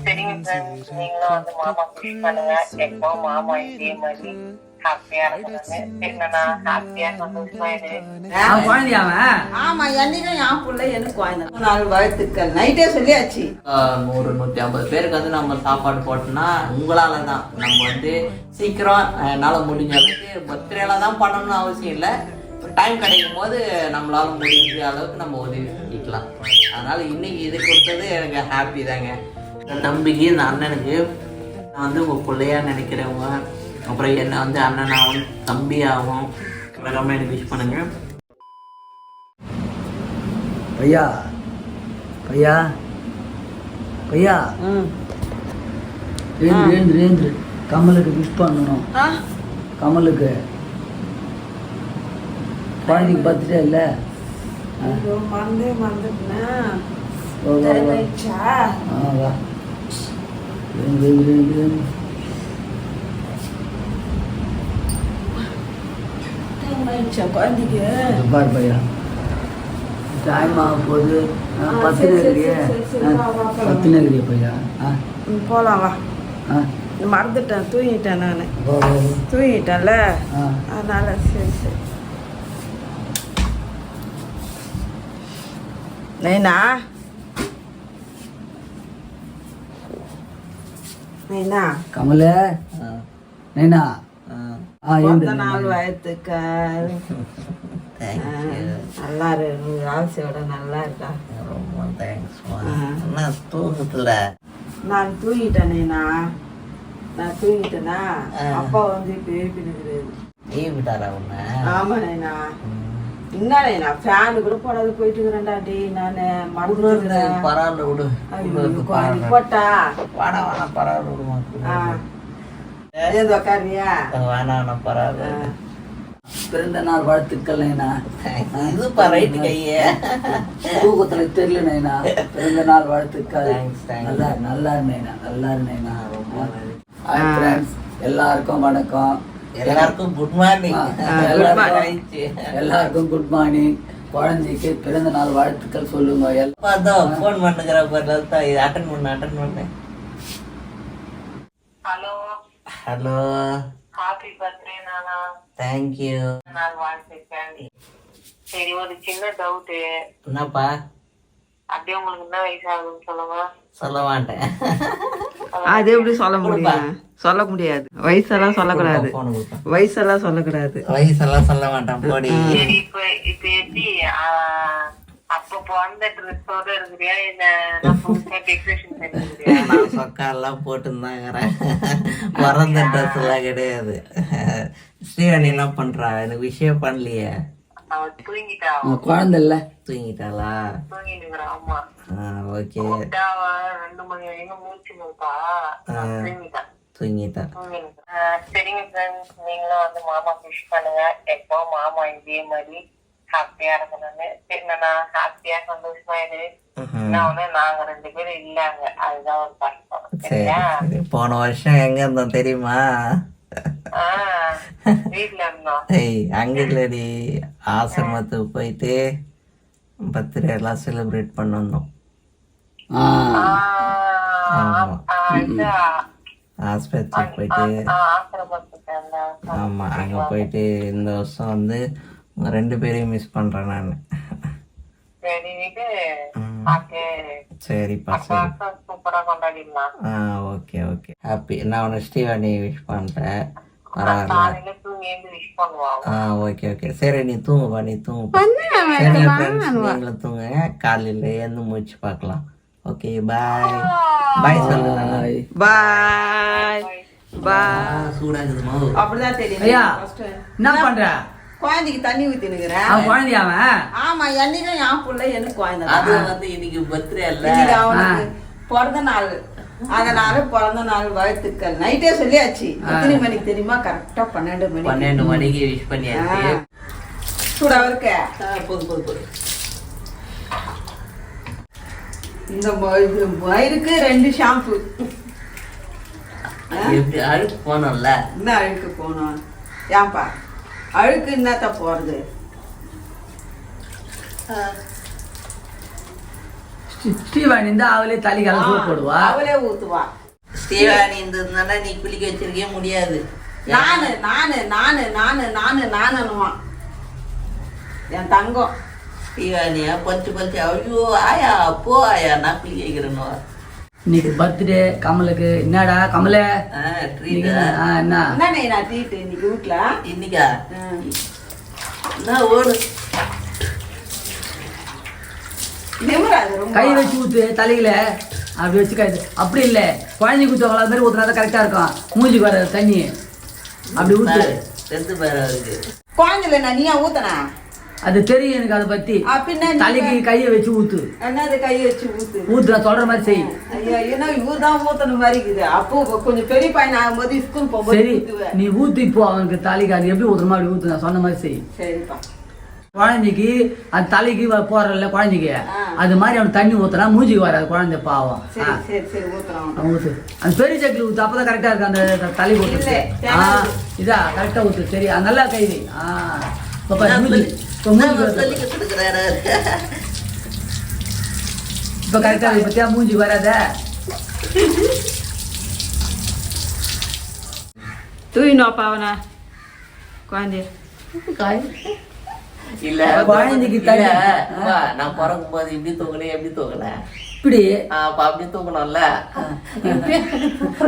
சரிங்க ஃப்ரெண்ட்ஸ் நீங்களும் வந்து மாமா விஷ் பண்ணுங்க எப்போ மாமா இதே மாதிரி ஹாப்பியா என்னன்னா ஹாப்பியா சந்தோஷமா இரு ஆமா என்னைக்கும் என் பிள்ளை எனக்கு குழந்தை நாள் வாழ்த்துக்கள் நைட்டே சொல்லியாச்சு நூறு நூத்தி ஐம்பது பேருக்கு வந்து நம்ம சாப்பாடு போட்டோம்னா உங்களால தான் நம்ம வந்து சீக்கிரம் என்னால முடிஞ்ச அளவுக்கு பர்த்டேல தான் பண்ணணும்னு அவசியம் இல்லை டைம் கிடைக்கும் போது நம்மளால முடிஞ்ச அளவுக்கு நம்ம உதவி பண்ணிக்கலாம் அதனால இன்னைக்கு இது கொடுத்தது எனக்கு ஹாப்பி தாங்க தம்பிக்கு இந்த அண்ணனுக்கு நான் வந்து உங்கள் பிள்ளையா நினைக்கிறவங்க அப்புறம் என்ன வந்து அண்ணனாகவும் தம்பியாகவும் மறக்காம எனக்கு விஷ் பண்ணுங்க. பையா பையா பையா. ஏந்திரு ஏந்திரு ஏந்திரு. கமலுக்கு விஷ் பண்ணணும். கமலுக்கு. குழந்தைக்கு பர்த்டே இல்ல? ஐயோ மறந்தே மறந்துட்டேன்? ஆ, வா ஏந்திரு ஏந்திரு ஏந்திரு ஏந்திரு. டைம் ஆயிடுச்சா குழந்தைக்கு இது பாரு பையா டைம் ஆக போகுது பத்து நகரியா. பத்து நகரியா பையா ஆ ம், போலாம் வா. ஆ. மறந்துட்டேன் தூங்கிட்டேன் நான். தூங்கிட்டேன்ல? அதனால சரி சரி. நைனா? நைனா? கமலே? நைனா? ஆ. பிறந்த ஏந்திரு நாள் வாழ்த்துக்கள். நல்லா ஆசையோட நல்லா இருக்கா? ரொம்ப தேங்க்ஸ் ஆ. என்ன தூக்கத்தில் நான் தூங்கிட்டேன் நைனா. நான் தூங்கிட்டேனா. அப்பா வந்து இப்போ எழுப்பினுக்குறது லீவ் விட்டாரா உன்னை? ஆமா நைனா என்ன நைனா ஃபேனு கூட போடாத போயிட்டு இருக்கிறேன்டா டேய் நானு மறந்துடுறேன் பரவாயில்ல விடு பரவாயில்ல. போட்டா வேணா வேணா பரவாயில்ல விடுமா ஆ. ஏந்து உக்காரியா வேணா வேணா பரவாயில்ல பிறந்த நாள் வாழ்த்துக்கள் நைனா இது ரைட்டு கையே தூக்கத்துல தெரியல நைனா பிறந்த நாள் வாழ்த்துக்கள். நல்லா நல்லா நைனா நல்லா நைனா ரொம்ப எல்லாருக்கும் வணக்கம் எல்லாருக்கும் குட் மார்னிங் எல்லாருக்கும் எல்லாருக்கும் குட் மார்னிங் குழந்தைக்கு பிறந்த நாள் வாழ்த்துக்கள் சொல்லுங்க. எல்லாம் ஃபோன் பண்ணுகிற பதில் தான் இது அட்டன் பண்ண அட்டன் பண்ணேன் ஹலோ ஹலோ ஹாப்பி பர்த்டே நானா தேங்க்யூ நாள் வாழ்த்துக்கள். சரி ஒரு சின்ன டவுட்டு என்னப்பா? அப்படியே உங்களுக்கு என்ன வயசாகுதுன்னு சொல்லுங்க. சொல்ல மாட்டேன். அது எப்படி சொல்ல முடியும்? சொல்ல முடியாது. வயசெல்லாம் சொல்லக்கூடாது. வயசெல்லாம் சொல்லக்கூடாது. வயசெல்லாம் சொல்ல மாட்டேன் போடி. இப்ப எப்படி அப்ப பிறந்த ட்ரெஸ்ஸோட இருக்கிறியா? இல்ல சொக்கா எல்லாம் போட்டுருந்தாங்கிறேன். பிறந்த ட்ரெஸ் எல்லாம் கிடையாது. ஸ்ரீவாணி என்ன பண்றா. எனக்கு விஷயம் பண்ணலையே. அவ தூங்கிட்டா. உங்க குழந்தை இல்ல. தூங்கிட்டாளா? தூங்கிட்டு ஆமா. ஓகே. ரெண்டு மணி வரைக்கும் மூச்சு முழுப்பா தூங்கிட்டா தூங்கிட்டா தூங்கிட்டா. ஆஹ், சரிங்க ஃப்ரெண்ட்ஸ் நீங்களும் வந்து மாமா விஷ் பண்ணுங்க. எப்போ மாமா இதே மாதிரி ஹாப்பியா இருக்கணும்னு. என்னன்னா ஹாப்பியா சந்தோஷமா இரு. நான் நாங்க ரெண்டு பேரும் இல்லாங்க. அதுதான் ஒரு கஷ்டம். சரி சரி. போன வருஷம் எங்க இருந்தோம் தெரியுமா? அங்க இல்லடி. ஆசிரமத்துக்கு போயிட்டு பர்த்டே எல்லாம் செலிப்ரேட் பண்ணணும். ஆஸ்பத்திரிக்கு போயிட்டு ஆஹ் ஆசிரமத்துக்கு அந்த ஆமா அங்க போயிட்டு இந்த வருஷம் வந்து ரெண்டு பேரையும் மிஸ் பண்றேன் நான். சரிப்பா சரி. ஆ ஓகே ஓகே. ஹாப்பி நான் உன்னை ஸ்ரீவாணி விஷ் பண்றேன். பரவாயில்ல. ஆ ஓகே ஓகே. சரி நீ தூங்குப்பா நீ தூங்குப்பா. சரி நீங்களும் தூங்குங்க. காலையில் எழுந்து முடிச்சு பார்க்கலாம். ஓகே பாய் பாய் சொல்லுங்க பாய் பாய் அப்படிதான் தெரியும் ஐயா first. என்ன பண்ற? குழந்தைக்கு தண்ணி அவன் குழந்தையாவன் ஆமா என்னைக்கும் என் பிள்ளை எனக்கு குழந்தை அது. வந்து இன்னைக்கு பர்த்டே இல்ல அவனுக்கு பிறந்த நாள். அதனால பிறந்த நாள் வாழ்த்துக்கள். நைட்டே சொல்லியாச்சு. எத்தனை மணிக்கு தெரியுமா? கரெக்டா பன்னெண்டு மணி பன்னெண்டு மணிக்கு விஷ் பண்ணியாச்சு. சூடா இருக்க போதும் போதும் இந்த மயிருக்கு ரெண்டு ஷாம்பு எப்படி அழுக்கு போனோம்ல? இந்த அழுக்கு போனோம்? ஏன்பா? அழுக்கு என்னத்த போறது ஸ்ரீ- ஸ்ரீவாணி இருந்தா அவளே தலைக்கெல்லாம் சோப்பு போடுவா. அவளே ஊத்துவா. ஸ்ரீவாணி இருந்ததுனால நீ குளிக்க வச்சிருக்கவே முடியாது. நானு நானு நானு நானு நானு நானுவான் என் தங்கம். ஸ்ரீவாணியா பச்சு பச்சு ஐயோ ஆயா போ ஆயா நான் குளிக்க வைக்கிறேன்னு இன்னைக்கு பர்த்டே கமலுக்கு என்னடா கமல ட்ரீட் ஆ, என்ன என்னண்ணே நான் தீட்டு இன்னைக்கு வீட்டுல இன்னைக்கா என்ன ஓடு கை வச்சு ஊத்து தலையில அப்படி வச்சு கை அப்படி இல்ல குழந்தைக்கு ஊத்துவாங்களா அது மாதிரி ஊத்துனா தான் கரெக்டா இருக்கும் மூஞ்சிக்கு வர தண்ணி அப்படி ஊத்து குழந்தைல நான் நீயா ஊத்தனா அது தெரியும் எனக்கு அதை பத்தி. தலைக்கு கையை வச்சு ஊத்து. என்னது கை வச்சு ஊத்து? ஊத்து சொல்ற மாதிரி செய். ஐயா என்ன இவர் தான் ஊத்தணும் மாதிரி இருக்குது. அப்போ கொஞ்சம் பெரிய பையன் ஆகும்போது ஸ்கூல் போகும்போது சரி நீ ஊத்து இப்போ அவனுக்கு தலைக்கு அது எப்படி ஊத்துற மாதிரி ஊத்து நான் சொன்ன மாதிரி செய். சரிப்பா. குழந்தைக்கு அந்த தலைக்கு போறல குழந்தைக்கு. அது மாதிரி அவனுக்கு தண்ணி ஊத்துனா மூஞ்சிக்கு வராது குழந்தை பாவம். அவன். அந்த பெரிய சக்கில் ஊத்து அப்பதான் கரெக்டா இருக்கு அந்த தலை ஊத்து. இதா கரெக்டா ஊத்து. சரி நல்லா கை வை. ஆ. இப்ப பாரு, மூஞ்சி இப்ப மூஞ்சி வருது. வராத தூயினோப்பா அவனை. குழந்தைய இல்ல குழந்தைக்கு இல்ல நான் பிறக்கும் போது இப்படி தூக்கணும் எப்படி தூக்கல இப்படி? அப்ப அப்படி தூக்கணும்ல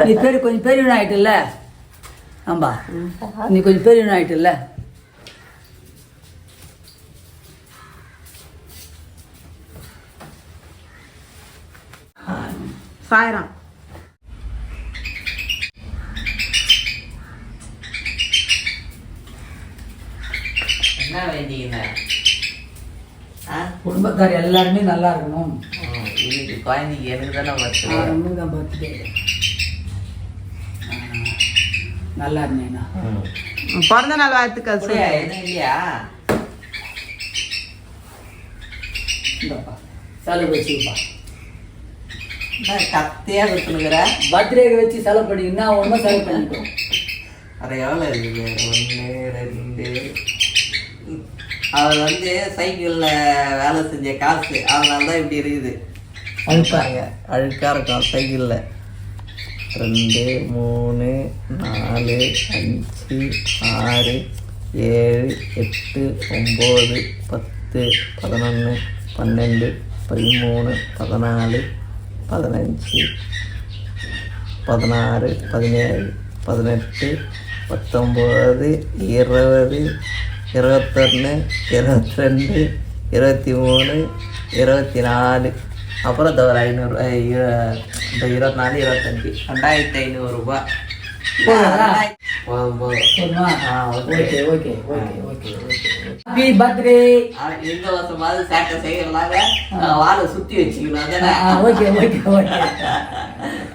நீ பெரிய கொஞ்சம் பெரியவன் ஆயிட்டுல்ல ஆம்பா நீ கொஞ்சம் பெரியவன் ஆயிட்டுல்ல சாயிரம். என்ன வேண்டிங்கண்ணே ஆ? குடும்பத்தார் எல்லாருமே நல்லா இருக்கணும். இன்னைக்கு குழந்தைக்கு எனக்கு தானே பர்த்டே தான் பர்த்டே நல்லா இருந்தேண்ணா பிறந்த நாள் வாழ்த்துக்கள் சொல்லு. எதுவும் இல்லையா? இந்தாப்பா. செலவு வச்சுப்பா என்ன கத்தையா கொடுத்துனுக்குற பர்த்டேக்கு வச்சு செலவு பண்ணிங்கன்னா ஒன்றும் செலவு பண்ணிக்கோ. அது எவ்வளோ இருக்குது? ஒன்று ரெண்டு. அவர் வந்து சைக்கிளில் வேலை செஞ்ச காசு அதனால தான் இப்படி இருக்குது. அழுப்பாங்க அழுக்காக இருக்கும் சைக்கிளில். ரெண்டு மூணு நாலு அஞ்சு ஆறு ஏழு எட்டு ஒம்பது பத்து பதினொன்று பன்னெண்டு பதிமூணு பதினாலு பதினஞ்சு பதினாறு பதினேழு பதினெட்டு பத்தொம்பது இருபது இருபத்தொன்று இருபத்தி ரெண்டு இருபத்தி மூணு இருபத்தி நாலு அப்புறம் இந்த ஒரு ஐநூறு இந்த இருபத்தி நாலு இருபத்தஞ்சி. ரெண்டாயிரத்தி ஐநூறுரூபா ஆ, okay okay. Okay okay happy birthday இந்த வருஷமாவது சேட்டை செய்யலாங்க. வாழை சுற்றி வச்சுக்கணும் அதானே? Okay okay okay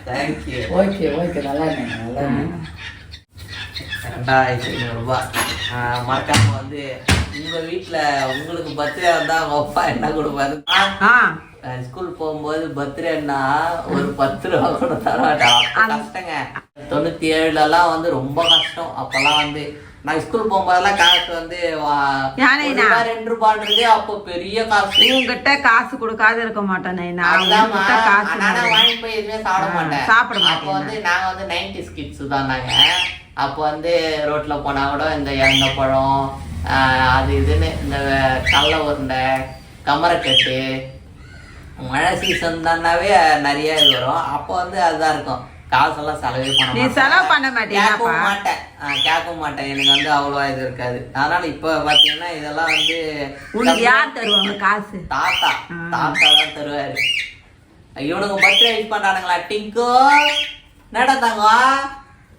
thank you okay okay நல்லா நல்லா ரெண்டாயிரத்தி ஐநூறுரூபா மறக்காம வந்து உங்க வீட்ல உங்களுக்கு பர்த்டே வந்தா உங்க அப்பா என்ன கொடுப்பாரு? ஆ. ஸ்கூல் போகும்போது பர்த்டேன்னா ஒரு பத்து ரூபா கூட தரமாட்டா கஷ்டங்க. தொண்ணூத்தி ஏழுலலாம் வந்து ரொம்ப கஷ்டம். அப்பெல்லாம் வந்து நான் ஸ்கூல் போகும்போதெல்லாம் காசு வந்து ரெண்டு ரூபான்றது அப்போ பெரிய காசு. உங்ககிட்ட காசு கொடுக்காத இருக்க மாட்டேனே வாங்கி போய் எதுவுமே சாப்பிட மாட்டேன். சாப்பிட அப்போ. வந்து நாங்க வந்து நைன்டி கிட்ஸ் தான் நாங்க. அப்போ வந்து ரோட்ல போனா கூட இந்த எண்ணெய் பழம் அது இதுன்னு இந்த கடல உருண்டை கமரக்கட்டு மழை சீசன் தானாவே நிறைய இது வரும். அப்போ வந்து அதுதான் இருக்கும். காசெல்லாம் செலவே பண்ண நீ மாட்டேன். செலவு பண்ண மாட்டியாப்பா? கேட்கவும் மாட்டேன். கேட்கவும் மாட்டேன். எனக்கு வந்து அவ்வளோவா இது இருக்காது. அதனால இப்போ பார்த்தீங்கன்னா இதெல்லாம் வந்து உனக்கு யார் தருவாங்க காசு? தாத்தா. தாத்தா தான் தருவாரு. இவனுங்க பர்த்டே விஷ் பண்றானுங்களா? டிங்கோ. தங்கம்?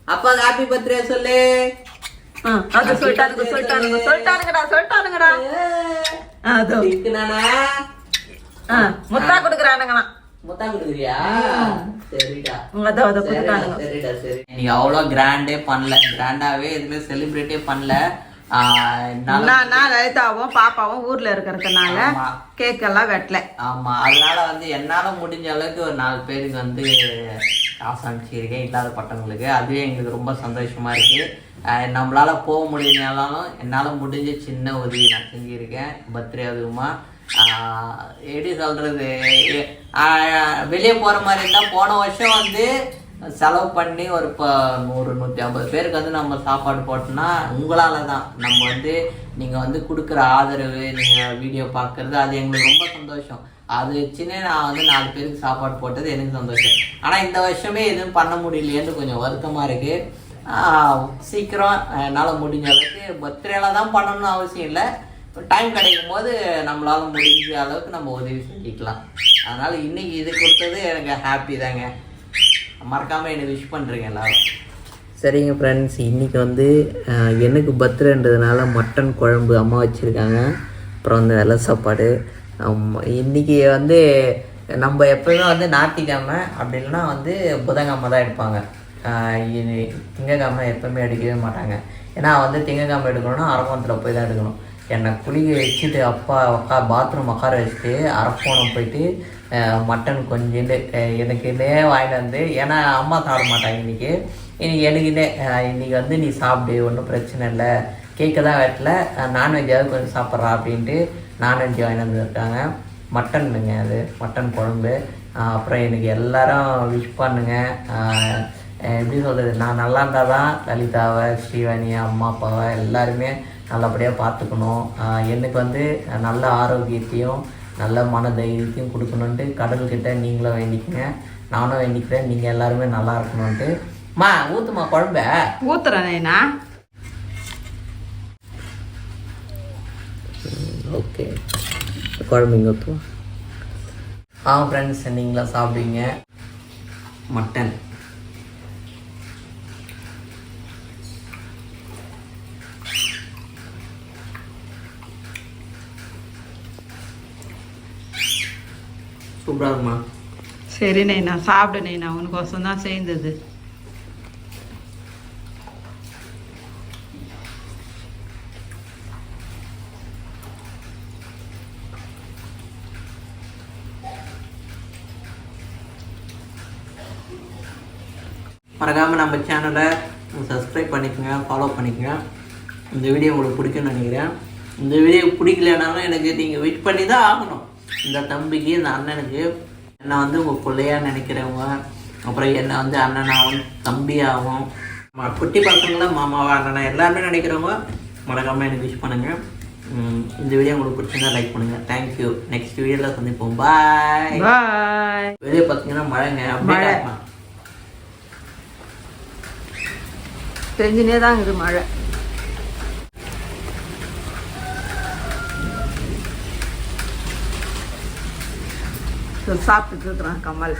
அப்பா ஹாப்பி பர்த்டே சொல்லு. அது சொல்லிட்டானுங்க சொல்லிட்டானுங்க சொல்லிட்டானுங்கடா சொல்லிட்டானுங்கடா. அதோ. முத்தா கொடுக்குறானுங்களாம். முத்தா கொடுக்குறியா? சரிடா. சரிடா சரி. இன்னைக்கு அவ்வளோ கிராண்டே பண்ணல. கிராண்டாவே எதுவுமே செலிப்ரேட்டே பண்ணல. என்னன்னா லலிதாவும் பாப்பாவும் ஊர்ல இருக்கிறதுனால. கேக் எல்லாம் வெட்டல. ஆமா. அதனால வந்து என்னால முடிஞ்ச அளவுக்கு ஒரு நாலு பேருக்கு வந்து காசு அனுப்பிச்சிருக்கேன். இல்லாத பட்டவங்களுக்கு. அதுவே எங்களுக்கு ரொம்ப சந்தோஷமா இருக்கு. நம்மளால போக முடியலனாலும் என்னால முடிஞ்ச சின்ன உதவி நான் செஞ்சிருக்கேன். பர்த்டே அதுவுமா. எப்படி சொல்கிறது வெளியே போகிற மாதிரி இருந்தால் போன வருஷம் வந்து செலவு பண்ணி ஒரு இப்போ நூறு நூற்றி ஐம்பது பேருக்கு வந்து நம்ம சாப்பாடு போட்டோம்னா உங்களால் தான் நம்ம வந்து நீங்கள் வந்து கொடுக்குற ஆதரவு நீங்கள் வீடியோ பார்க்குறது அது எங்களுக்கு ரொம்ப சந்தோஷம். அது வச்சுன்னே நான் வந்து நாலு பேருக்கு சாப்பாடு போட்டது எனக்கு சந்தோஷம். ஆனால் இந்த வருஷமே எதுவும் பண்ண முடியலையேன்னு கொஞ்சம் வருத்தமாக இருக்குது சீக்கிரம் என்னால் முடிஞ்ச அளவுக்கு பர்த்டேல தான் பண்ணணும்னு அவசியம் இல்லை. டைம் கிடைக்கும் போது நம்மளால முடிஞ்ச அளவுக்கு நம்ம உதவி செஞ்சுக்கலாம். அதனால் இன்றைக்கி இது கொடுத்தது எனக்கு ஹாப்பி தாங்க. மறக்காமல் எனக்கு விஷ் பண்ணுறீங்க எல்லோரும். சரிங்க ஃப்ரெண்ட்ஸ் இன்றைக்கி வந்து எனக்கு பர்த்டேன்றதுனால மட்டன் குழம்பு அம்மா வச்சுருக்காங்க. அப்புறம் வந்து வெள்ளை சாப்பாடு. இன்றைக்கி வந்து நம்ம எப்பவுமே வந்து ஞாயிற்றுக்கிழமை அப்படி இல்லைன்னா வந்து புதன்கிழமை தான் எடுப்பாங்க. திங்கக்கிழமை எப்போவுமே எடுக்கவே மாட்டாங்க. ஏன்னா வந்து திங்கக்கிழமை எடுக்கணும்னா அரக்கோணத்தில் போய் தான் எடுக்கணும். என்னை குளிக்க வச்சுட்டு அப்பா உக்கா பாத்ரூம் உட்கார வச்சுட்டு அரக்கோணம் போயிட்டு மட்டன் கொஞ்சோண்டு எனக்குன்னே வாங்கிட்டு வந்து ஏன்னா அம்மா சாப்பிட மாட்டாங்க இன்றைக்கி இன்னைக்கு எனக்குன்னே இன்றைக்கி வந்து நீ சாப்பிடு ஒன்றும் பிரச்சனை இல்லை. கேட்க தான் வெட்டல நான்வெஜ்ஜாவது கொஞ்சம் சாப்பிட்றா அப்படின்ட்டு நான்வெஜ் வாங்கிட்டு வந்துருக்காங்க மட்டனுங்க அது. மட்டன் குழம்பு. அப்புறம் எனக்கு எல்லாரும் விஷ் பண்ணுங்க. எப்படி சொல்கிறது நான் நல்லா இருந்தால் தான் லலிதாவை ஸ்ரீவாணி அம்மா அப்பாவை எல்லாருமே நல்லபடியாக பார்த்துக்கணும். எனக்கு வந்து நல்ல ஆரோக்கியத்தையும் நல்ல மன தைரியத்தையும் கொடுக்கணுன்ட்டு கடவுள்கிட்ட நீங்களும் வேண்டிக்கங்க நானும் வேண்டிக்கிறேன் நீங்கள் எல்லாருமே நல்லா இருக்கணுன்ட்டு மா ஊத்துமா குழம்ப. ஊத்துறேண்ணா ஓகே. குழம்பு இங்கே ஊற்றுவோம் ஆ ஃப்ரெண்ட்ஸ் நீங்களாம் சாப்பிடுவீங்க. மட்டன். சூப்பராக இருக்குமா சரி நைனா சாப்பிடு நைனா உனக்கோசம் தான் சேர்ந்தது. மறக்காமல் நம்ம சேனலை சப்ஸ்கிரைப் பண்ணிக்கோங்க ஃபாலோ பண்ணிக்கோங்க. இந்த வீடியோ உங்களுக்கு பிடிக்கும்னு நினைக்கிறேன். இந்த வீடியோ பிடிக்கலனாலும் எனக்கு நீங்கள் வெயிட் பண்ணி தான் ஆகணும். இந்த தம்பிக்கு இந்த அண்ணனுக்கு என்னை வந்து உங்கள் பிள்ளையாக நினைக்கிறவங்க அப்புறம் என்னை வந்து அண்ணனாகவும் தம்பியாகவும் குட்டி பசங்கள மாமாவா அண்ணனா எல்லாருமே நினைக்கிறவங்க மறக்காமல் எனக்கு விஷ் பண்ணுங்கள் இந்த வீடியோ உங்களுக்கு பிடிச்சிருந்தா லைக் பண்ணுங்கள் தேங்க்யூ நெக்ஸ்ட் வீடியோவில் சந்திப்போம். பாய் பாய் வெளியே பார்த்தீங்கன்னா மழைங்க. அப்படியே. தெரிஞ்சுனே தான் இருக்குது மழை. சாப்பிட்டு இருக்கிறான் கமல்